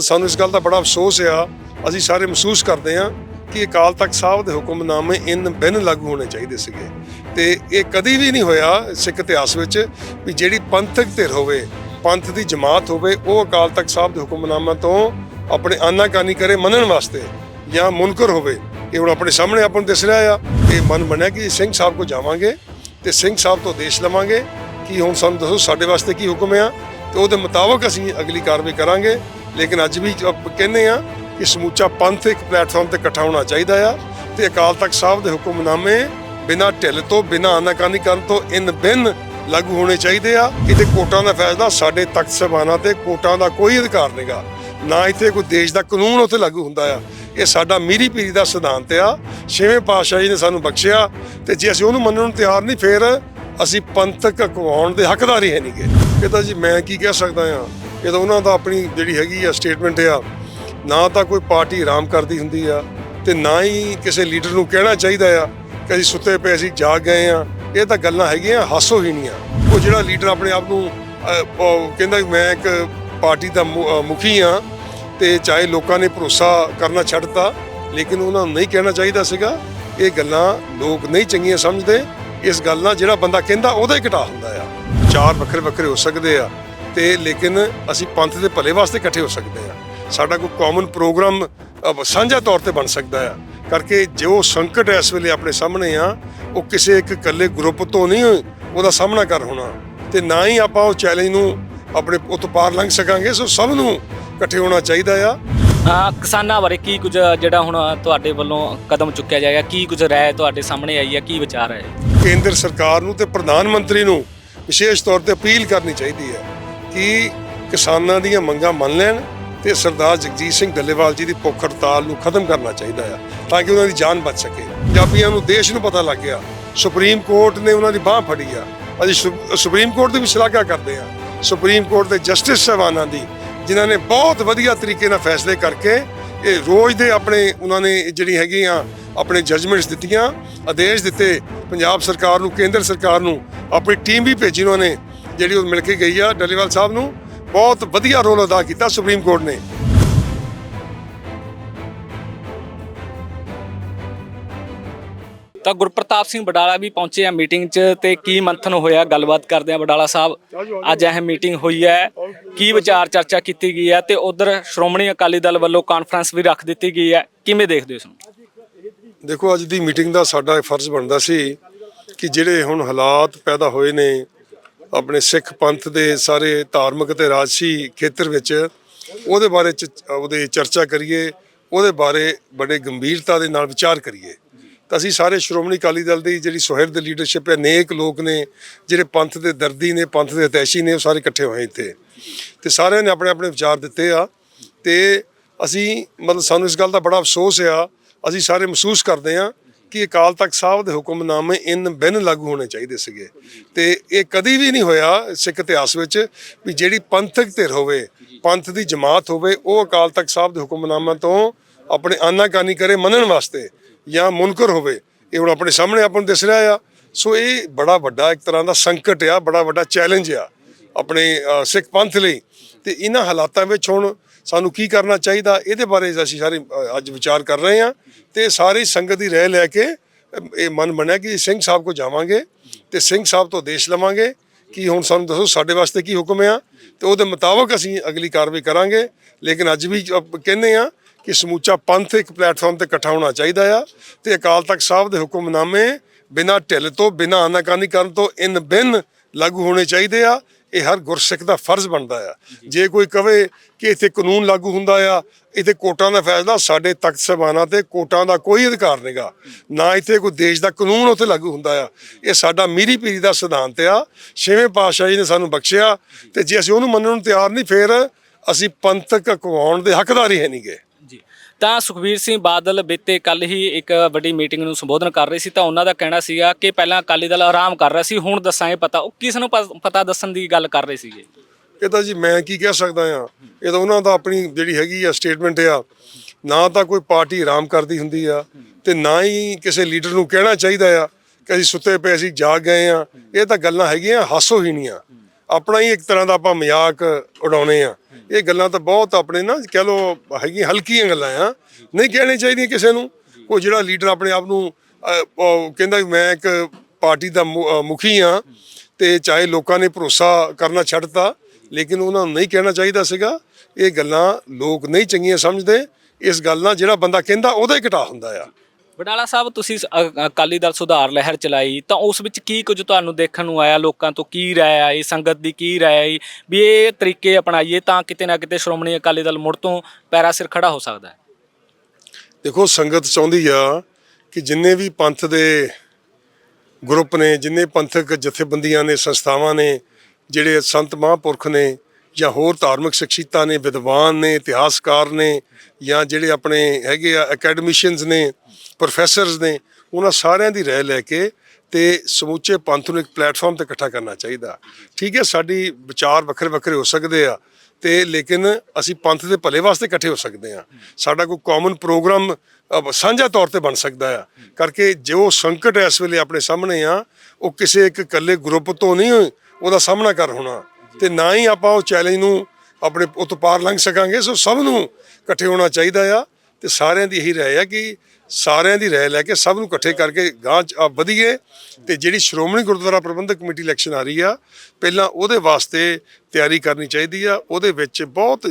ਸਾਨੂੰ ਇਸ ਗੱਲ ਦਾ ਬੜਾ ਅਫਸੋਸ ਆ, ਅਸੀਂ ਸਾਰੇ ਮਹਿਸੂਸ ਕਰਦੇ ਹਾਂ ਕਿ ਅਕਾਲ ਤਖਤ ਸਾਹਿਬ ਦੇ ਹੁਕਮਨਾਮੇ ਇਨ ਬਿਨ ਲਾਗੂ ਹੋਣੇ ਚਾਹੀਦੇ ਸੀਗੇ। ਤੇ ਇਹ ਕਦੀ ਵੀ ਨਹੀਂ ਹੋਇਆ ਸਿੱਖ ਇਤਿਹਾਸ ਵਿੱਚ ਵੀ ਜਿਹੜੀ ਪੰਥਕ ਧਿਰ ਹੋਵੇ, ਪੰਥ ਦੀ ਜਮਾਤ ਹੋਵੇ, ਉਹ ਅਕਾਲ ਤਖਤ ਸਾਹਿਬ ਦੇ ਹੁਕਮਨਾਮਿਆਂ ਤੋਂ ਆਪਣੇ ਆਨਾਕਾਨੀ ਕਰੇ ਮੰਨਣ ਵਾਸਤੇ ਜਾਂ ਮੁਨਕਰ ਹੋਵੇ। ਇਹ ਹੁਣ ਆਪਣੇ ਸਾਹਮਣੇ ਆਪਾਂ ਨੂੰ ਦਿਸ ਰਿਹਾ ਆ। ਇਹ ਮਨ ਬਣਿਆ ਕਿ ਸਿੰਘ ਸਾਹਿਬ ਕੋ ਜਾਵਾਂਗੇ ਤੇ ਸਿੰਘ ਸਾਹਿਬ ਤੋਂ ਦੇਸ਼ ਲਵਾਂਗੇ ਕਿ ਹੁਣ ਸਾਨੂੰ ਦੱਸੋ ਸਾਡੇ ਵਾਸਤੇ ਕੀ ਹੁਕਮ ਆ ਤੇ ਉਹਦੇ ਮੁਤਾਬਕ ਅਸੀਂ ਅਗਲੀ ਕਾਰਵਾਈ ਕਰਾਂਗੇ। ਲੇਕਿਨ ਅੱਜ ਵੀ ਕਹਿੰਦੇ ਆ ਕਿ ਸਮੂਚਾ ਪੰਥ ਇੱਕ ਪਲੇਟਫਾਰਮ ਤੇ ਇਕੱਠਾ ਹੋਣਾ ਚਾਹੀਦਾ ਆ ਤੇ ਅਕਾਲ ਤਖਤ ਸਾਹਿਬ ਦੇ ਹੁਕਮਨਾਮੇ ਬਿਨਾਂ ਢਿੱਲ ਤੋਂ, ਬਿਨਾਂ ਆਨਾਕਾਨੀ ਕਰਨ ਤੋਂ ਇਨ ਬਿਨ ਲਾਗੂ ਹੋਣੇ ਚਾਹੀਦੇ ਆ। ਇਹਦੇ ਕੋਟਾਂ ਦਾ ਫੈਸਲਾ ਸਾਡੇ ਤਖਤ ਸਭਾਨਾਂ ਤੇ ਕੋਟਾਂ ਦਾ ਕੋਈ ਅਧਿਕਾਰ ਨਹੀਂਗਾ ਨਾ ਇੱਥੇ ਕੋਈ ਦੇਸ਼ ਦਾ ਕਾਨੂੰਨ ਉੱਥੇ ਲਾਗੂ ਹੁੰਦਾ ਆ। ਇਹ ਸਾਡਾ ਮੀਰੀ ਪੀਰੀ ਦਾ ਸਿਧਾਂਤ ਆ। ਛੇਵੇਂ ਪਾਤਸ਼ਾਹ ਜੀ ਨੇ ਸਾਨੂੰ ਬਖਸ਼ਿਆ ਤੇ ਜੇ ਅਸੀਂ ਉਹਨੂੰ ਮੰਨਣ ਨੂੰ ਤਿਆਰ ਨਹੀਂ, ਫੇਰ ਅਸੀਂ ਪੰਥਕ ਅਕਵਾਉਣ ਦੇ ਹੱਕਦਾਰ ਹੀ ਹੈ ਨਹੀਂਗੇ ਇਹ ਤਾਂ ਜੀ, ਮੈਂ ਕੀ ਕਹਿ ਸਕਦਾ ਆ? ਇਹ ਤਾਂ ਉਹਨਾਂ ਦਾ ਆਪਣੀ ਜਿਹੜੀ ਹੈਗੀ ਆ ਸਟੇਟਮੈਂਟ ਆ, ਨਾ ਤਾਂ ਕੋਈ ਪਾਰਟੀ ਆਰਾਮ ਕਰਦੀ ਹੁੰਦੀ ਆ ਤੇ ਨਾ ਹੀ ਕਿਸੇ ਲੀਡਰ ਨੂੰ ਕਹਿਣਾ ਚਾਹੀਦਾ ਆ ਕਿ ਅਸੀਂ ਸੁੱਤੇ ਪਏ, ਅਸੀਂ ਜਾਗ ਗਏ ਆ। ਇਹ ਤਾਂ ਗੱਲਾਂ ਹੈਗੀਆਂ ਹਾਸੋਹੀਣੀਆਂ ਉਹ ਜਿਹੜਾ ਲੀਡਰ ਆਪਣੇ ਆਪ ਨੂੰ ਕਹਿੰਦਾ ਮੈਂ ਇੱਕ ਪਾਰਟੀ ਦਾ ਮੁ- ਮੁਖੀ ਆ ਤੇ ਚਾਹੇ ਲੋਕਾਂ ਨੇ ਭਰੋਸਾ ਕਰਨਾ ਛੱਡਤਾ ਲੇਕਿਨ ਉਹਨਾਂ ਨੂੰ ਨਹੀਂ ਕਹਿਣਾ ਚਾਹੀਦਾ ਸੀਗਾ। ਇਹ ਗੱਲਾਂ ਲੋਕ ਨਹੀਂ ਚੰਗੀਆਂ ਸਮਝਦੇ। ਇਸ ਗੱਲ ਨਾਲ ਜਿਹੜਾ ਬੰਦਾ ਕਹਿੰਦਾ, ਉਹਦਾ ਹੀ ਘਟਾ ਹੁੰਦਾ ਆ। ਚਾਰ ਵੱਖਰੇ ਵੱਖਰੇ ਹੋ ਸਕਦੇ ਆ। ਤੇ ਲੇਕਿਨ ਅਸੀਂ ਪੰਥ ਦੇ ਭਲੇ ਵਾਸਤੇ ਇਕੱਠੇ ਹੋ ਸਕਦੇ ਆ ਸਾਡਾ ਕੋਈ ਕਾਮਨ ਪ੍ਰੋਗਰਾਮ ਸਾਂਝਾ ਤੌਰ ਤੇ ਬਣ ਸਕਦਾ ਆ ਕਰਕੇ ਜੋ ਸੰਕਟ ਇਸ ਵੇਲੇ ਆਪਣੇ ਸਾਹਮਣੇ ਆ ਉਹ ਕਿਸੇ ਇੱਕ ਇਕੱਲੇ ਗਰੁੱਪ ਤੋਂ ਨਹੀਂ ਉਹਦਾ ਸਾਹਮਣਾ ਕਰ ਹੋਣਾ। ਤੇ ਨਾ ਹੀ ਆਪਾਂ ਉਹ ਚੈਲੰਜ ਨੂੰ ਆਪਣੇ ਉਤੋਂ ਪਾਰ ਲੰਘ ਸਕਾਂਗੇ ਸੋ ਸਭ ਨੂੰ ਇਕੱਠੇ ਹੋਣਾ ਚਾਹੀਦਾ ਆ। ਕਿਸਾਨਾਂ ਬਾਰੇ ਕੀ ਕੁਝ ਜਿਹੜਾ ਹੁਣ ਤੁਹਾਡੇ ਵੱਲੋਂ ਕਦਮ ਚੁੱਕਿਆ ਜਾਏਗਾ ਕੀ ਕੁਝ ਰਾਏ ਤੁਹਾਡੇ ਸਾਹਮਣੇ ਆਈ ਹੈ ਕੀ ਵਿਚਾਰ ਹੈ? ਕੇਂਦਰ ਸਰਕਾਰ ਨੂੰ ਤੇ ਪ੍ਰਧਾਨ ਮੰਤਰੀ ਨੂੰ ਵਿਸ਼ੇਸ਼ ਤੌਰ ਤੇ ਅਪੀਲ ਕਰਨੀ ਚਾਹੀਦੀ ਹੈ। ਕਿ ਕਿਸਾਨਾਂ ਦੀਆਂ ਮੰਗਾਂ ਮੰਨ ਲੈਣ ਤੇ ਸਰਦਾਰ ਜਗਜੀਤ ਸਿੰਘ ਡੱਲੇਵਾਲ ਜੀ ਦੀ ਭੁੱਖ ਹੜਤਾਲ ਨੂੰ ਖਤਮ ਕਰਨਾ ਚਾਹੀਦਾ ਆ, ਤਾਂ ਕਿ ਉਹਨਾਂ ਦੀ ਜਾਨ ਬਚ ਸਕੇ। ਪੰਜਾਬੀਆਂ ਨੂੰ ਦੇਸ਼ ਨੂੰ ਪਤਾ ਲੱਗ ਗਿਆ, ਸੁਪਰੀਮ ਕੋਰਟ ਨੇ ਉਹਨਾਂ ਦੀ ਬਾਹ ਫੜੀ ਆ। ਅਸੀਂ ਸੁ- ਸੁਪਰੀਮ ਕੋਰਟ ਦੀ ਵੀ ਸ਼ਲਾਘਾ ਕਰਦੇ ਆ। ਸੁਪਰੀਮ ਕੋਰਟ ਦੇ ਜਸਟਿਸ ਸਾਹਿਬਾਨਾਂ ਦੀ, ਜਿਨ੍ਹਾਂ ਨੇ ਬਹੁਤ ਵਧੀਆ ਤਰੀਕੇ ਨਾਲ ਫੈਸਲੇ ਕਰਕੇ ਇਹ ਰੋਜ਼ ਦੇ ਆਪਣੇ, ਉਹਨਾਂ ਨੇ ਜਿਹੜੀ ਹੈਗੀ ਆ ਆਪਣੇ ਜਜਮੈਂਟਸ ਦਿੱਤੀਆਂ, ਆਦੇਸ਼ ਦਿੱਤੇ, ਪੰਜਾਬ ਸਰਕਾਰ ਨੂੰ, ਕੇਂਦਰ ਸਰਕਾਰ ਨੂੰ, ਆਪਣੀ ਟੀਮ ਵੀ ਭੇਜੀ ਉਹਨਾਂ ਨੇ। ਜਿਹੜੀ ਉਹ ਮਿਲ ਕੇ ਗਈ ਆ ਡੱਲੇਵਾਲ ਸਾਹਿਬ ਨੂੰ ਬਹੁਤ ਵਧੀਆ ਰੋਲ ਅਦਾ ਕੀਤਾ ਸੁਪਰੀਮ ਕੋਰਟ ਨੇ। ਤਾਂ ਗੁਰਪ੍ਰਤਾਪ ਸਿੰਘ ਬਡਾਲਾ ਵੀ ਪਹੁੰਚੇ ਆ ਮੀਟਿੰਗ 'ਚ ਤੇ ਕੀ ਮੰਥਨ ਹੋਇਆ ਗੱਲਬਾਤ ਕਰਦੇ ਆ ਬਡਾਲਾ ਸਾਹਿਬ। ਅੱਜ ਇਹ ਮੀਟਿੰਗ ਹੋਈ ਹੈ ਕੀ ਵਿਚਾਰ ਚਰਚਾ ਕੀਤੀ ਗਈ ਹੈ ਤੇ ਉਧਰ ਸ਼੍ਰੋਮਣੀ ਅਕਾਲੀ ਦਲ ਵੱਲੋਂ ਕਾਨਫਰੰਸ ਵੀ ਰੱਖ ਦਿੱਤੀ ਗਈ ਹੈ ਕਿਵੇਂ ਦੇਖਦੇ ਹੋ ਇਸ ਨੂੰ? ਦੇਖੋ ਅੱਜ ਦੀ ਮੀਟਿੰਗ ਦਾ ਸਾਡਾ ਫਰਜ਼ ਬਣਦਾ ਸੀ ਕਿ ਜਿਹੜੇ ਹੁਣ ਹਾਲਾਤ ਪੈਦਾ ਹੋਏ ਨੇ ਆਪਣੇ ਸਿੱਖ ਪੰਥ ਦੇ ਸਾਰੇ ਧਾਰਮਿਕ ਤੇ ਰਾਜਸੀ ਖੇਤਰ ਵਿੱਚ ਉਹਦੇ ਬਾਰੇ ਚ, ਉਹਦੇ ਚਰਚਾ ਕਰੀਏ, ਉਹਦੇ ਬਾਰੇ ਬੜੇ ਗੰਭੀਰਤਾ ਦੇ ਨਾਲ ਵਿਚਾਰ ਕਰੀਏ। ਤਾਂ ਅਸੀਂ ਸਾਰੇ ਸ਼੍ਰੋਮਣੀ ਅਕਾਲੀ ਦਲ ਦੀ ਜਿਹੜੀ ਸੁਹਿਰਦ ਲੀਡਰਸ਼ਿਪ ਹੈ, ਨੇਕ ਲੋਕ ਨੇ, ਜਿਹੜੇ ਪੰਥ ਦੇ ਦਰਦੀ ਨੇ, ਪੰਥ ਦੇ ਹਿਤੈਸ਼ੀ ਨੇ, ਉਹ ਸਾਰੇ ਇਕੱਠੇ ਹੋਏ ਇੱਥੇ। ਤੇ ਸਾਰਿਆਂ ਨੇ ਆਪਣੇ ਆਪਣੇ ਵਿਚਾਰ ਦਿੱਤੇ ਆ, ਤੇ ਅਸੀਂ ਮਤਲਬ ਸਾਨੂੰ ਇਸ ਗੱਲ ਦਾ ਬੜਾ ਅਫਸੋਸ ਆ, ਅਸੀਂ ਸਾਰੇ ਮਹਿਸੂਸ ਕਰਦੇ ਆ ਕਿ ਅਕਾਲ ਤਖਤ ਸਾਹਿਬ ਦੇ ਹੁਕਮਨਾਮੇ ਇਨ ਬਿਨ ਲਾਗੂ ਹੋਣੇ ਚਾਹੀਦੇ ਸੀਗੇ। ਤੇ ਇਹ ਕਦੀ ਵੀ ਨਹੀਂ ਹੋਇਆ ਸਿੱਖ ਇਤਿਹਾਸ ਵਿੱਚ ਵੀ ਜਿਹੜੀ ਪੰਥਕ ਧਿਰ ਹੋਵੇ, ਪੰਥ ਦੀ ਜਮਾਤ ਹੋਵੇ, ਉਹ ਅਕਾਲ ਤਖਤ ਸਾਹਿਬ ਦੇ ਹੁਕਮਨਾਮਿਆਂ ਤੋਂ ਆਪਣੇ ਆਨਾਕਾਨੀ ਕਰੇ ਮੰਨਣ ਵਾਸਤੇ ਜਾਂ ਮੁਨਕਰ ਹੋਵੇ, ਇਹ ਹੁਣ ਆਪਣੇ ਸਾਹਮਣੇ ਆਪਾਂ ਨੂੰ ਦਿਸ ਰਿਹਾ ਆ। ਸੋ ਇਹ ਬੜਾ ਵੱਡਾ ਇੱਕ ਤਰ੍ਹਾਂ ਦਾ ਸੰਕਟ ਆ, ਬੜਾ ਵੱਡਾ ਚੈਲੰਜ ਆ ਆਪਣੇ ਸਿੱਖ ਪੰਥ ਲਈ। ਤੇ ਇਹਨਾਂ ਹਾਲਾਤਾਂ ਵਿੱਚ ਹੁਣ ਸਾਨੂੰ ਕੀ ਕਰਨਾ ਚਾਹੀਦਾ, ਇਹਦੇ ਬਾਰੇ ਅਸੀਂ ਸਾਰੇ ਅੱਜ ਵਿਚਾਰ ਕਰ ਰਹੇ ਹਾਂ ਤੇ ਸਾਰੀ ਸੰਗਤ ਦੀ ਰਹਿ ਲੈ ਕੇ ਇਹ ਮਨ ਬਣਿਆ ਕਿ ਸਿੰਘ ਸਾਹਿਬ ਕੋ ਜਾਵਾਂਗੇ ਤੇ ਸਿੰਘ ਸਾਹਿਬ ਤੋਂ ਦੇਸ਼ ਲਵਾਂਗੇ ਕਿ ਹੁਣ ਸਾਨੂੰ ਦੱਸੋ ਸਾਡੇ ਵਾਸਤੇ ਕੀ ਹੁਕਮ ਆ ਤੇ ਉਹਦੇ ਮੁਤਾਬਕ ਅਸੀਂ ਅਗਲੀ ਕਾਰਵਾਈ ਕਰਾਂਗੇ। ਲੇਕਿਨ ਅੱਜ ਵੀ ਕਹਿੰਦੇ ਆ ਕਿ ਸਮੂਚਾ ਪੰਥ ਇੱਕ ਪਲੇਟਫਾਰਮ ਤੇ ਇਕੱਠਾ ਹੋਣਾ ਚਾਹੀਦਾ ਆ ਤੇ ਅਕਾਲ ਤਖਤ ਸਾਹਿਬ ਦੇ ਹੁਕਮਨਾਮੇ ਬਿਨਾਂ ਢਿੱਲ ਤੋਂ, ਬਿਨਾਂ ਆਨਾਕਾਨੀ ਕਰਨ ਤੋਂ, ਇਨ ਬਿਨ ਲਾਗੂ ਹੋਣੇ ਚਾਹੀਦੇ ਆ। ਇਹ ਹਰ ਗੁਰਸਿੱਖ ਦਾ ਫਰਜ਼ ਬਣਦਾ ਆ। ਜੇ। ਕੋਈ ਕਵੇ ਕਿ ਇੱਥੇ ਕਾਨੂੰਨ ਲਾਗੂ ਹੁੰਦਾ ਆ ਇੱਥੇ ਕੋਟਾਂ ਦਾ ਫੈਸਲਾ ਸਾਡੇ ਤਖਤ ਸਭਾਨਾਂ ਤੇ ਕੋਟਾਂ ਦਾ ਕੋਈ ਅਧਿਕਾਰ ਨਹੀਂਗਾ ਨਾ ਇੱਥੇ ਕੋਈ ਦੇਸ਼ ਦਾ ਕਾਨੂੰਨ ਉੱਥੇ ਲਾਗੂ ਹੁੰਦਾ ਆ। ਇਹ ਸਾਡਾ ਮੀਰੀ ਪੀਰੀ ਦਾ ਸਿਧਾਂਤ ਆ। ਛੇਵੇਂ ਪਾਤਸ਼ਾਹ ਜੀ ਨੇ ਸਾਨੂੰ ਬਖਸ਼ਿਆ ਤੇ ਜੇ ਅਸੀਂ ਉਹਨੂੰ ਮੰਨਣ ਨੂੰ ਤਿਆਰ ਨਹੀਂ ਫੇਰ ਅਸੀਂ ਪੰਥਕ ਅਕਵਾਉਣ ਦੇ ਹੱਕਦਾਰ ਹੀ ਹੈ ਨਹੀਂਗੇ ਤਾਂ ਸੁਖਬੀਰ ਸਿੰਘ ਬਾਦਲ ਬੀਤੇ ਕੱਲ ਹੀ ਇੱਕ ਵੱਡੀ ਮੀਟਿੰਗ ਨੂੰ ਸੰਬੋਧਨ ਕਰ ਰਹੇ ਸੀ ਤਾਂ ਉਹਨਾਂ ਦਾ ਕਹਿਣਾ ਸੀਗਾ ਕਿ ਪਹਿਲਾਂ ਅਕਾਲੀ ਦਲ ਆਰਾਮ ਕਰ ਰਿਹਾ ਸੀ, ਹੁਣ ਦੱਸਾਂ ਇਹ ਪਤਾ। ਉਹ ਕਿਸ ਨੂੰ ਪ- ਪਤਾ ਦੱਸਣ ਦੀ ਗੱਲ ਕਰ ਰਹੇ ਸੀਗੇ? ਇਹ ਤਾਂ ਜੀ ਮੈਂ ਕੀ ਕਹਿ ਸਕਦਾ ਆ ਇਹ ਤਾਂ ਉਹਨਾਂ ਦਾ ਆਪਣੀ ਜਿਹੜੀ ਹੈਗੀ ਆ ਸਟੇਟਮੈਂਟ ਆ, ਨਾ ਤਾਂ ਕੋਈ ਪਾਰਟੀ ਆਰਾਮ ਕਰਦੀ ਹੁੰਦੀ ਆ ਤੇ ਨਾ ਹੀ ਕਿਸੇ ਲੀਡਰ ਨੂੰ ਕਹਿਣਾ ਚਾਹੀਦਾ ਆ ਕਿ ਅਸੀਂ ਸੁੱਤੇ ਪਏ ਅਸੀਂ ਜਾਗ ਗਏ ਆ। ਇਹ ਤਾਂ ਗੱਲਾਂ ਹੈਗੀਆਂ ਹਾਸੋਹੀਣੀਆਂ ਆਪਣਾ ਹੀ ਇੱਕ ਤਰ੍ਹਾਂ ਦਾ ਆਪਾਂ ਮਜ਼ਾਕ ਉਡਾਉਣੇ ਆ। ਇਹ ਗੱਲਾਂ ਤਾਂ ਬਹੁਤ ਆਪਣੇ ਨਾ ਕਹਿ ਲੋ ਹੈਗੀਆਂ, ਹਲਕੀਆਂ ਗੱਲਾਂ ਆ। ਨਹੀਂ ਕਹਿਣੀ ਚਾਹੀਦੀਆਂ ਕਿਸੇ ਨੂੰ। ਕੋਈ ਜਿਹੜਾ ਲੀਡਰ ਆਪਣੇ ਆਪ ਨੂੰ ਕਹਿੰਦਾ ਵੀ ਮੈਂ ਇੱਕ ਪਾਰਟੀ ਦਾ ਮੁ- ਮੁਖੀ ਆ ਤੇ ਚਾਹੇ ਲੋਕਾਂ ਨੇ ਭਰੋਸਾ ਕਰਨਾ ਛੱਡਤਾ, ਲੇਕਿਨ ਉਹਨਾਂ ਨੂੰ ਨਹੀਂ ਕਹਿਣਾ ਚਾਹੀਦਾ ਸੀਗਾ। ਇਹ ਗੱਲਾਂ ਲੋਕ ਨਹੀਂ ਚੰਗੀਆਂ ਸਮਝਦੇ। ਇਸ ਗੱਲ ਨਾਲ ਜਿਹੜਾ ਬੰਦਾ ਕਹਿੰਦਾ, ਉਹਦਾ ਹੀ ਘਟਾ ਹੁੰਦਾ ਆ। ਬਟਾਲਾ ਸਾਹਿਬ, ਤੁਸੀਂ ਸ- ਅ- ਅਕਾਲੀ ਦਲ ਸੁਧਾਰ ਲਹਿਰ ਚਲਾਈ, ਤਾਂ ਉਸ ਵਿੱਚ ਕੀ ਕੁਝ ਤੁਹਾਨੂੰ ਦੇਖਣ ਨੂੰ ਆਇਆ? ਲੋਕਾਂ ਤੋਂ ਕੀ ਰਾਏ ਆਈ? ਸੰਗਤ ਦੀ ਕੀ ਰਾਏ ਆਈ? ਵੀ ਇਹ ਤਰੀਕੇ ਅਪਣਾਈਏ ਤਾਂ ਕਿਤੇ ਨਾ ਕਿਤੇ ਸ਼੍ਰੋਮਣੀ ਅਕਾਲੀ ਦਲ ਮੁੜ ਤੋਂ ਪੈਰਾ ਸਿਰ ਖੜਾ ਹੋ ਸਕਦਾ ਹੈ। ਦੇਖੋ, ਸੰਗਤ ਚਾਹੁੰਦੀ ਆ ਕਿ ਜਿੰਨੇ ਵੀ ਪੰਥ ਦੇ ਗਰੁੱਪ ਨੇ, ਜਿੰਨੇ ਪੰਥਕ ਜਥੇਬੰਦੀਆਂ ਨੇ, ਸੰਸਥਾਵਾਂ ਨੇ, ਜਿਹੜੇ ਸੰਤ ਮਹਾਂਪੁਰਖ ਨੇ ਜਾਂ ਹੋਰ ਧਾਰਮਿਕ ਸ਼ਖਸੀਅਤਾਂ ਨੇ, ਵਿਦਵਾਨ ਨੇ, ਇਤਿਹਾਸਕਾਰ ਨੇ ਜਾਂ ਜਿਹੜੇ ਆਪਣੇ ਹੈਗੇ ਆ ਅਕੈਡਮਿਸ਼ੀਅਨਸ ਨੇ ਪ੍ਰੋਫੈਸਰਸ ਨੇ ਉਹਨਾਂ ਸਾਰਿਆਂ ਦੀ ਰਹਿ ਲੈ ਕੇ ਤੇ ਸਮੁੱਚੇ ਪੰਥ ਨੂੰ ਇੱਕ ਪਲੇਟਫਾਰਮ ਤੇ ਇਕੱਠਾ ਕਰਨਾ ਚਾਹੀਦਾ। ਠੀਕ ਹੈ, ਸਾਡੀ ਵਿਚਾਰ ਵੱਖਰੇ ਵੱਖਰੇ ਹੋ ਸਕਦੇ ਆ ਤੇ ਲੇਕਿਨ ਅਸੀਂ ਪੰਥ ਦੇ ਭਲੇ ਵਾਸਤੇ ਇਕੱਠੇ ਹੋ ਸਕਦੇ ਆ ਸਾਡਾ ਕੋਈ ਕਾਮਨ ਪ੍ਰੋਗਰਾਮ ਸਾਂਝਾ ਤੌਰ ਤੇ ਬਣ ਸਕਦਾ ਆ। ਕਰਕੇ ਜੋ ਸੰਕਟ ਇਸ ਵੇਲੇ ਆਪਣੇ ਸਾਹਮਣੇ ਆ, ਉਹ ਕਿਸੇ ਇੱਕ ਇਕੱਲੇ ਗਰੁੱਪ ਤੋਂ ਨਹੀਂ ਉਹਦਾ ਸਾਹਮਣਾ ਕਰ ਹੋਣਾ। ਤੇ ਨਾ ਹੀ ਆਪਾਂ ਉਹ ਚੈਲੰਜ ਨੂੰ ਆਪਣੇ ਉਹ ਪਾਰ ਲੰਘ ਸਕਾਂਗੇ, ਸੋ ਸਭ ਨੂੰ ਇਕੱਠੇ ਹੋਣਾ ਚਾਹੀਦਾ ਆ। ਤੇ ਸਾਰਿਆਂ ਦੀ ਇਹੀ ਰਾਏ ਆ ਕਿ ਸਾਰਿਆਂ ਦੀ ਰਾਏ ਲੈ ਕੇ ਸਭ ਨੂੰ ਇਕੱਠੇ ਕਰਕੇ ਗਾਂਹ ਚ ਆ ਵਧੀਏ ਤੇ ਜਿਹੜੀ ਸ਼੍ਰੋਮਣੀ ਗੁਰਦੁਆਰਾ ਪ੍ਰਬੰਧਕ ਕਮੇਟੀ ਇਲੈਕਸ਼ਨ ਆ ਰਹੀ ਆ, ਪਹਿਲਾਂ ਉਹਦੇ ਵਾਸਤੇ ਤਿਆਰੀ ਕਰਨੀ ਚਾਹੀਦੀ ਆ, ਉਹਦੇ ਵਿੱਚ ਬਹੁਤ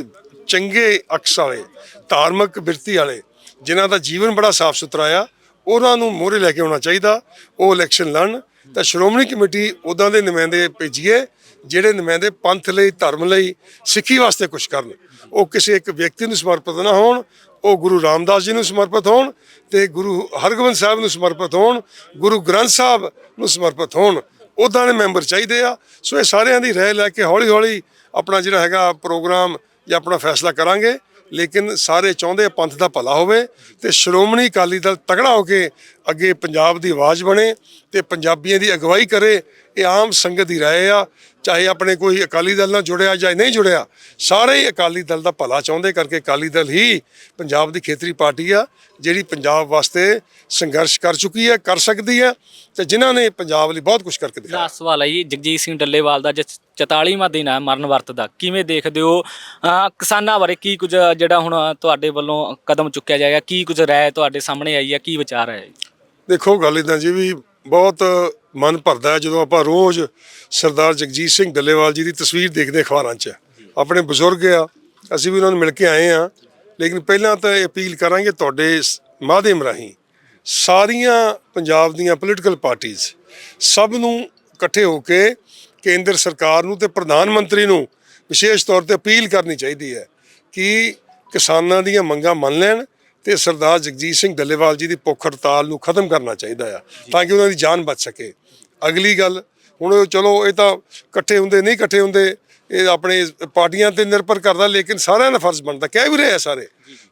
ਚੰਗੇ ਅਕਸ ਵਾਲੇ, ਧਾਰਮਿਕ ਬਿਰਤੀ ਵਾਲੇ, ਜਿਨ੍ਹਾਂ ਦਾ ਜੀਵਨ ਬੜਾ ਸਾਫ਼ ਸੁਥਰਾ ਆ, ਉਹਨਾਂ ਨੂੰ ਮੋਹਰੇ ਲੈ ਕੇ ਆਉਣਾ ਚਾਹੀਦਾ, ਉਹ ਇਲੈਕਸ਼ਨ ਲੜਨ, ਤਾਂ ਸ਼੍ਰੋਮਣੀ ਕਮੇਟੀ ਉਦਾਂ ਦੇ ਨੁਮਾਇੰਦੇ ਭੇਜੀਏ, ਜਿਹੜੇ ਨੁਮਾਇੰਦੇ ਪੰਥ ਲਈ, ਧਰਮ ਲਈ, ਸਿੱਖੀ ਵਾਸਤੇ ਕੁਝ ਕਰਨ, ਉਹ ਕਿਸੇ ਇੱਕ ਵਿਅਕਤੀ ਨੂੰ ਸਮਰਪਿਤ ਨਾ ਹੋਣ ਉਹ ਗੁਰੂ ਰਾਮਦਾਸ ਜੀ ਨੂੰ ਸਮਰਪਿਤ ਹੋਣ ਤੇ ਗੁਰੂ ਹਰਗੋਬਿੰਦ ਸਾਹਿਬ ਨੂੰ ਸਮਰਪਿਤ ਹੋਣ, ਗੁਰੂ ਗ੍ਰੰਥ ਸਾਹਿਬ ਨੂੰ ਸਮਰਪਿਤ ਹੋਣ ਉਦਾਂ ਦੇ ਮੈਂਬਰ ਚਾਹੀਦੇ ਆ। ਸੋ ਇਹ ਸਾਰਿਆਂ ਦੀ ਰਾਏ ਲੈ ਕੇ ਹੌਲੀ ਹੌਲੀ ਆਪਣਾ ਜਿਹੜਾ ਹੈਗਾ ਪ੍ਰੋਗਰਾਮ ਜਾਂ ਆਪਣਾ ਫੈਸਲਾ ਕਰਾਂਗੇ। ਲੇਕਿਨ ਸਾਰੇ ਚਾਹੁੰਦੇ ਪੰਥ ਦਾ ਭਲਾ ਹੋਵੇ ਤੇ ਸ਼੍ਰੋਮਣੀ ਅਕਾਲੀ ਦਲ ਤਗੜਾ ਹੋ ਕੇ ਅੱਗੇ ਪੰਜਾਬ ਦੀ ਆਵਾਜ਼ ਬਣੇ ਤੇ ਪੰਜਾਬੀਆਂ ਦੀ ਅਗਵਾਈ ਕਰੇ, ਇਹ ਆਮ ਸੰਗਤ ਦੀ ਰਾਏ ਆ। ਚਾਹੇ ਆਪਣੇ ਕੋਈ ਅਕਾਲੀ ਦਲ ਨਾਲ ਜੁੜਿਆ ਜਾਂ ਨਹੀਂ ਜੁੜਿਆ, ਸਾਰੇ ਹੀ ਅਕਾਲੀ ਦਲ ਦਾ ਭਲਾ ਚਾਹੁੰਦੇ ਕਰਕੇ ਅਕਾਲੀ ਦਲ ਹੀ ਪੰਜਾਬ ਦੀ ਖੇਤਰੀ ਪਾਰਟੀ ਆ, ਜਿਹੜੀ ਪੰਜਾਬ ਵਾਸਤੇ ਸੰਘਰਸ਼ ਕਰ ਚੁੱਕੀ ਹੈ, ਕਰ ਸਕਦੀ ਹੈ ਤੇ ਜਿਨ੍ਹਾਂ ਨੇ ਪੰਜਾਬ ਲਈ ਬਹੁਤ ਕੁਝ ਕਰਕੇ ਦਿਖਾਇਆ। ਲਾਸਟ ਸਵਾਲ ਹੈ ਜੀ, ਜਗਜੀਤ ਸਿੰਘ ਡੱਲੇਵਾਲ ਦਾ ਜਿਸ 44ਵਾਂ ਦਿਨ ਹੈ ਮਰਨ ਵਰਤ ਦਾ, ਕਿਵੇਂ ਦੇਖਦੇ ਹੋ? ਕਿਸਾਨਾਂ ਬਾਰੇ ਕੀ ਕੁਝ, ਜਿਹੜਾ ਹੁਣ ਤੁਹਾਡੇ ਵੱਲੋਂ ਕਦਮ ਚੁੱਕਿਆ ਜਾਏਗਾ, ਕੀ ਕੁਝ ਰਾਏ ਤੁਹਾਡੇ ਸਾਹਮਣੇ ਆਈ ਹੈ, ਕੀ ਵਿਚਾਰ ਹੈ? ਦੇਖੋ, ਗੱਲ ਇਦਾਂ ਜੀ ਵੀ ਬਹੁਤ ਮਨ ਭਰਦਾ ਹੈ ਜਦੋਂ ਆਪਾਂ ਰੋਜ਼ ਸਰਦਾਰ ਜਗਜੀਤ ਸਿੰਘ ਗੱਲੇਵਾਲ ਜੀ ਦੀ ਤਸਵੀਰ ਦੇਖਦੇ ਅਖਬਾਰਾਂ 'ਚ। ਆਪਣੇ ਬਜ਼ੁਰਗ ਆ, ਅਸੀਂ ਵੀ ਉਹਨਾਂ ਨੂੰ ਮਿਲ ਕੇ ਆਏ ਆ ਲੇਕਿਨ ਪਹਿਲਾਂ ਤਾਂ ਇਹ ਅਪੀਲ ਕਰਾਂਗੇ ਤੁਹਾਡੇ ਮਾਧਿਅਮ ਰਾਹੀਂ ਸਾਰੀਆਂ ਪੰਜਾਬ ਦੀਆਂ ਪੋਲੀਟੀਕਲ ਪਾਰਟੀਆਂ ਸਭ ਨੂੰ ਇਕੱਠੇ ਹੋ ਕੇ ਕੇਂਦਰ ਸਰਕਾਰ ਨੂੰ ਤੇ ਪ੍ਰਧਾਨ ਮੰਤਰੀ ਨੂੰ ਵਿਸ਼ੇਸ਼ ਤੌਰ ਤੇ ਅਪੀਲ ਕਰਨੀ ਚਾਹੀਦੀ ਹੈ ਕਿ ਕਿਸਾਨਾਂ ਦੀਆਂ ਮੰਗਾਂ ਮੰਨ ਲੈਣ ਤੇ ਸਰਦਾਰ ਜਗਜੀਤ ਸਿੰਘ ਡੱਲੇਵਾਲ ਜੀ ਦੀ ਭੁੱਖ ਹੜਤਾਲ ਨੂੰ ਖਤਮ ਕਰਨਾ ਚਾਹੀਦਾ ਆ ਤਾਂ ਕਿ ਉਹਨਾਂ ਦੀ ਜਾਨ ਬਚ ਸਕੇ। ਅਗਲੀ ਗੱਲ ਹੁਣ ਚਲੋ ਇਹ ਤਾਂ ਇਕੱਠੇ ਹੁੰਦੇ ਨਹੀਂ ਇਕੱਠੇ ਹੁੰਦੇ ਇਹ ਆਪਣੇ ਪਾਰਟੀਆਂ ਤੇ ਨਿਰਭਰ ਕਰਦਾ ਲੇਕਿਨ ਸਾਰਿਆਂ ਦਾ ਫਰਜ਼ ਬਣਦਾ ਕਹਿ ਵੀ ਰਹੇ ਆ ਸਾਰੇ।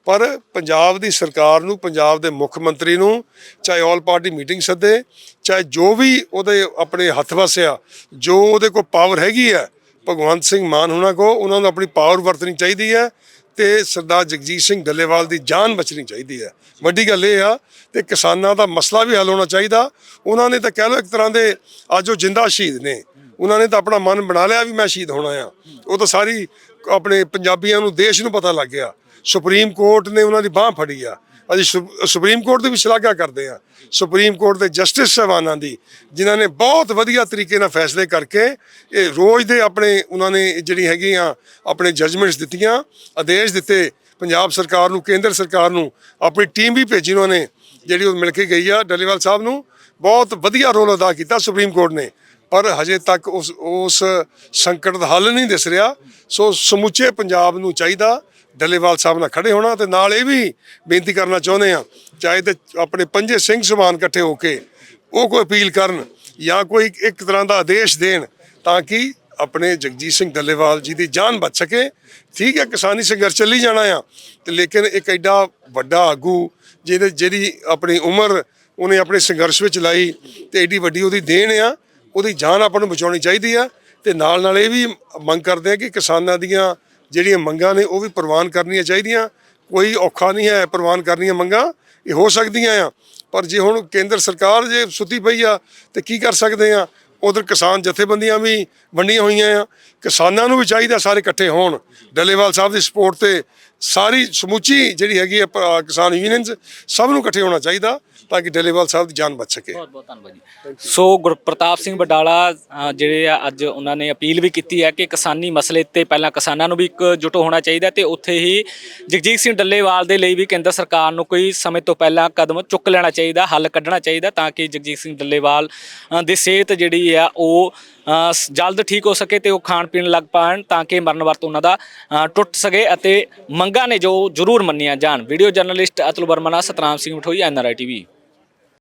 ਪਰ ਪੰਜਾਬ ਦੀ ਸਰਕਾਰ ਨੂੰ ਪੰਜਾਬ ਦੇ ਮੁੱਖ ਮੰਤਰੀ ਨੂੰ ਚਾਹੇ ਆਲ ਪਾਰਟੀ ਮੀਟਿੰਗ ਸੱਦੇ ਚਾਹੇ ਜੋ ਵੀ ਉਹਦੇ ਆਪਣੇ ਹੱਥ ਵਸਿਆ ਜੋ ਉਹਦੇ ਕੋਲ ਪਾਵਰ ਹੈਗੀ ਹੈ ਭਗਵੰਤ ਸਿੰਘ ਮਾਨ ਹੁਣਾਂ ਕੋ ਉਹਨਾਂ ਨੂੰ ਆਪਣੀ ਪਾਵਰ ਵਰਤਣੀ ਚਾਹੀਦੀ ਹੈ ਤੇ ਸਰਦਾਰ ਜਗਜੀਤ ਸਿੰਘ ਡੱਲੇਵਾਲ ਦੀ ਜਾਨ ਬਚਣੀ ਚਾਹੀਦੀ ਹੈ। ਵੱਡੀ ਗੱਲ ਇਹ ਆ ਤੇ ਕਿਸਾਨਾਂ ਦਾ ਮਸਲਾ ਵੀ ਹੱਲ ਹੋਣਾ ਚਾਹੀਦਾ। ਉਹਨਾਂ ਨੇ ਤਾਂ ਕਹਿ ਲਓ ਇੱਕ ਤਰ੍ਹਾਂ ਦੇ ਅੱਜ ਉਹ ਜਿੰਦਾ ਸ਼ਹੀਦ ਨੇ। ਉਹਨਾਂ ਨੇ ਤਾਂ ਆਪਣਾ ਮਨ ਬਣਾ ਲਿਆ ਵੀ ਮੈਂ ਸ਼ਹੀਦ ਹੋਣਾ ਆ। ਉਹ ਤਾਂ ਸਾਰੀ ਆਪਣੇ ਪੰਜਾਬੀਆਂ ਨੂੰ ਦੇਸ਼ ਨੂੰ ਪਤਾ ਲੱਗ ਗਿਆ। ਸੁਪਰੀਮ ਕੋਰਟ ਨੇ ਉਹਨਾਂ ਦੀ ਬਾਹ ਫੜੀ ਆ। ਅਸੀਂ ਸੁਪ ਸੁਪਰੀਮ ਕੋਰਟ ਦੀ ਵੀ ਸ਼ਲਾਘਾ ਕਰਦੇ ਹਾਂ। ਸੁਪਰੀਮ ਕੋਰਟ ਦੇ ਜਸਟਿਸ ਸਾਹਿਬਾਨਾਂ ਦੀ, ਜਿਨ੍ਹਾਂ ਨੇ ਬਹੁਤ ਵਧੀਆ ਤਰੀਕੇ ਨਾਲ ਫੈਸਲੇ ਕਰਕੇ ਇਹ ਰੋਜ਼ ਦੇ ਆਪਣੇ, ਉਹਨਾਂ ਨੇ ਜਿਹੜੀ ਹੈਗੀ ਆ ਆਪਣੇ ਜਜਮੈਂਟਸ ਦਿੱਤੀਆਂ, ਆਦੇਸ਼ ਦਿੱਤੇ, ਪੰਜਾਬ ਸਰਕਾਰ ਨੂੰ, ਕੇਂਦਰ ਸਰਕਾਰ ਨੂੰ, ਆਪਣੀ ਟੀਮ ਵੀ ਭੇਜੀ ਉਹਨਾਂ ਨੇ, ਜਿਹੜੀ ਉਹ ਮਿਲ ਕੇ ਗਈ ਆ ਡੱਲੇਵਾਲ ਸਾਹਿਬ ਨੂੰ। ਬਹੁਤ ਵਧੀਆ ਰੋਲ ਅਦਾ ਕੀਤਾ ਸੁਪਰੀਮ ਕੋਰਟ ਨੇ। ਪਰ ਹਜੇ ਤੱਕ ਉਸ ਉਸ ਸੰਕਟ ਦਾ ਹੱਲ ਨਹੀਂ ਦਿਸ ਰਿਹਾ। ਸੋ ਸਮੁੱਚੇ ਪੰਜਾਬ ਨੂੰ ਚਾਹੀਦਾ ਡੱਲੇਵਾਲ ਸਾਹਿਬ ਨਾਲ ਖੜੇ ਹੋਣਾ ਤੇ ਨਾਲ ਇਹ ਵੀ ਬੇਨਤੀ ਕਰਨਾ ਚਾਹੁੰਦੇ ਆ ਚਾਹੇ ਤੇ ਆਪਣੇ ਪੰਜੇ ਸਿੰਘ ਸਮਾਨ ਇਕੱਠੇ ਹੋ ਕੇ ਉਹ ਕੋਈ ਅਪੀਲ ਕਰਨ ਜਾਂ ਕੋਈ ਇੱਕ ਤਰ੍ਹਾਂ ਦਾ ਆਦੇਸ਼ ਦੇਣ ਤਾਂ ਕਿ ਆਪਣੇ ਜਗਜੀਤ ਸਿੰਘ ਡੱਲੇਵਾਲ ਜੀ ਦੀ ਜਾਨ ਬਚ ਸਕੇ। ਠੀਕ ਹੈ, ਕਿਸਾਨੀ ਸੰਘਰਸ਼ ਚੱਲੀ ਜਾਣਾ ਆ ਤੇ ਲੇਕਿਨ ਇੱਕ ਐਡਾ ਵੱਡਾ ਆਗੂ ਜਿਹਦੇ ਜਿਹੜੀ ਆਪਣੀ ਉਮਰ ਉਹਨੇ ਆਪਣੇ ਸੰਘਰਸ਼ ਵਿੱਚ ਲਾਈ ਤੇ ਐਡੀ ਵੱਡੀ ਉਹਦੀ ਦੇਣ ਆ, ਉਹਦੀ ਜਾਨ ਆਪਾਂ ਨੂੰ ਬਚਾਉਣੀ ਚਾਹੀਦੀ ਆ ਤੇ ਨਾਲ ਨਾਲ ਇਹ ਵੀ ਮੰਗ ਕਰਦੇ ਆ ਕਿ ਕਿਸਾਨਾਂ ਦੀਆਂ ਜਿਹੜੀਆਂ ਮੰਗਾਂ ਨੇ ਉਹ ਵੀ ਪ੍ਰਵਾਨ ਕਰਨੀਆਂ ਚਾਹੀਦੀਆਂ। ਕੋਈ ਔਖਾ ਨਹੀਂ ਹੈ ਪ੍ਰਵਾਨ ਕਰਨੀਆਂ ਮੰਗਾਂ, ਇਹ ਹੋ ਸਕਦੀਆਂ ਆ। ਪਰ ਜੇ ਹੁਣ ਕੇਂਦਰ ਸਰਕਾਰ ਜੇ ਸੁੱਤੀ ਪਈ ਆ, ਤੇ ਕੀ ਕਰ ਸਕਦੇ ਆ? ਉਧਰ ਕਿਸਾਨ ਜਥੇਬੰਦੀਆਂ ਵੀ ਵੰਡੀਆਂ ਹੋਈਆਂ ਆ। ਕਿਸਾਨਾਂ ਨੂੰ ਵੀ ਚਾਹੀਦਾ ਸਾਰੇ ਇਕੱਠੇ ਹੋਣ। ਡੱਲੇਵਾਲ ਸਾਹਿਬ ਦੀ ਸਪੋਰਟ ਤੇ ਸਾਰੀ ਸਮੁੱਚੀ ਜਿਹੜੀ ਹੈਗੀ ਆ ਪ- ਕਿਸਾਨ ਯੂਨੀਅਨਸ ਸਭ ਨੂੰ ਇਕੱਠੇ ਹੋਣਾ ਚਾਹੀਦਾ ਤਾਂ ਕਿ ਡੱਲੇਵਾਲ ਸਾਹਿਬ ਦੀ ਜਾਨ ਬਚ ਸਕੇ। ਬਹੁਤ ਬਹੁਤ ਧੰਨਵਾਦ ਜੀ। ਸੋ ਗੁਰਪ੍ਰਤਾਪ ਸਿੰਘ ਬਡਾਲਾ ਅ, ਜਿਹੜੇ ਆ ਅੱਜ ਉਹਨਾਂ ਨੇ ਅਪੀਲ ਵੀ ਕੀਤੀ ਹੈ ਕਿ ਕਿਸਾਨੀ ਮਸਲੇ ਤੇ ਪਹਿਲਾਂ ਕਿਸਾਨਾਂ ਨੂੰ ਵੀ ਇਕਜੁੱਟ ਹੋਣਾ ਚਾਹੀਦਾ ਤੇ ਉੱਥੇ ਹੀ ਜਗਜੀਤ ਸਿੰਘ ਡੱਲੇਵਾਲ ਦੇ ਲਈ ਵੀ ਕੇਂਦਰ ਸਰਕਾਰ ਨੂੰ ਕੋਈ ਸਮੇਂ ਤੋਂ ਪਹਿਲਾਂ ਕਦਮ ਚੁੱਕ ਲੈਣਾ ਚਾਹੀਦਾ ਹੱਲ ਕੱਢਣਾ ਚਾਹੀਦਾ ਤਾਂ ਕਿ ਜਗਜੀਤ ਸਿੰਘ ਡੱਲੇਵਾਲ ਅ, ਦੀ ਸਿਹਤ ਜਿਹੜੀ ਆ ਉਹ ਅ, ਸ- ਜਲਦ ਠੀਕ ਹੋ ਸਕੇ ਤੇ ਉਹ ਖਾਣ ਪੀਣ ਲੱਗ ਪਾਣ ਤਾਂ ਕਿ ਮਰਨ ਵਰਤ ਉਹਨਾਂ ਦਾ ਅ, ਟੁੱਟ ਸਕੇ ਅਤੇ ਮੰਗਾਂ ਨੇ ਜੋ ਜ਼ਰੂਰ ਮੰਨੀਆਂ ਜਾਣ। ਵੀਡੀਓ ਜਰਨਲਿਸਟ ਅਤੁਲ ਵਰਮਾ ਨਾਲ ਸਤਨਾਮ ਸਿੰਘ ਮਠੋਈ ਐਨਆਰਆਈ ਟੀਵੀ।